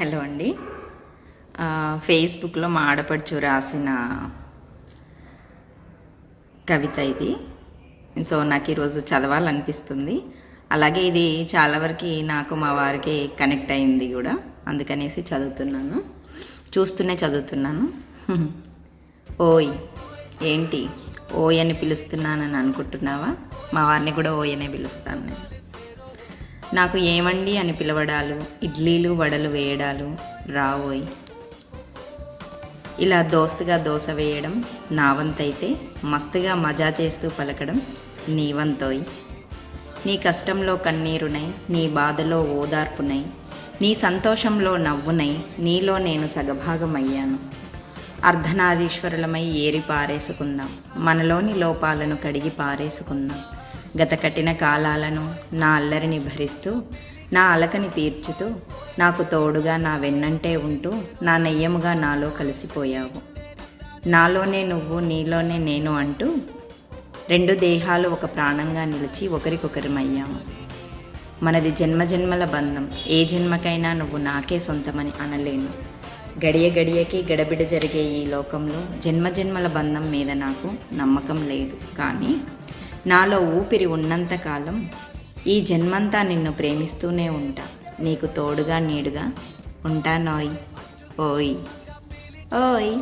Hello అండి. ఫేస్బుక్లో మా ఆడపడుచు రాసిన కవిత ఇది. సో నాకు ఈరోజు చదవాలనిపిస్తుంది. అలాగే ఇది చాలా వరకు నాకు మా వారికి కనెక్ట్ అయింది కూడా. అందుకనేసి చదువుతున్నాను. చూస్తూనే చదువుతున్నాను. ఓయ్ ఏంటి? ఓయ్ అని పిలుస్తున్నానని అనుకుంటున్నావా? మా వారిని కూడా ఓయ్ అనే పిలుస్తాను నేను. నాకు ఏమండి అని పిలవడాలు ఇడ్లీలు వడలు వేయడాలు రావోయ్. ఇలా దోస్తుగా దోశ వేయడం నా వంతైతే మస్తుగా మజా చేస్తూ పలకడం నీ వంతోయ్ నీ కష్టంలో కన్నీరునై నీ బాధలో ఓదార్పునై నీ సంతోషంలో నవ్వునై నీలో నేను సగభాగమయ్యాను. అర్ధనారీశ్వరులమై ఏరి పారేసుకుందాం మనలోని లోపాలను కడిగి పారేసుకుందాం. గత కఠిన కాలాలను నా అల్లరిని భరిస్తూ నా అలకని తీర్చుతూ నాకు తోడుగా నా వెన్నంటే ఉంటూ నా నెయ్యముగా నాలో కలిసిపోయావు. నాలోనే నువ్వు నీలోనే నేను అంటూ రెండు దేహాలు ఒక ప్రాణంగా నిలిచి ఒకరికొకరిమయ్యాము. మనది జన్మజన్మల బంధం. ఏ జన్మకైనా నువ్వు నాకే సొంతమని అనలేను. గడియ గడియకి గడబిడ జరిగే ఈ లోకంలో జన్మజన్మల బంధం మీద నాకు నమ్మకం లేదు. కానీ నాలో ఊపిరి ఉన్నంతకాలం ఈ జన్మంతా నిన్ను ప్రేమిస్తూనే ఉంటా. నీకు తోడుగా నీడుగా ఉంటానోయ్ ఓయ్. ఓయ్.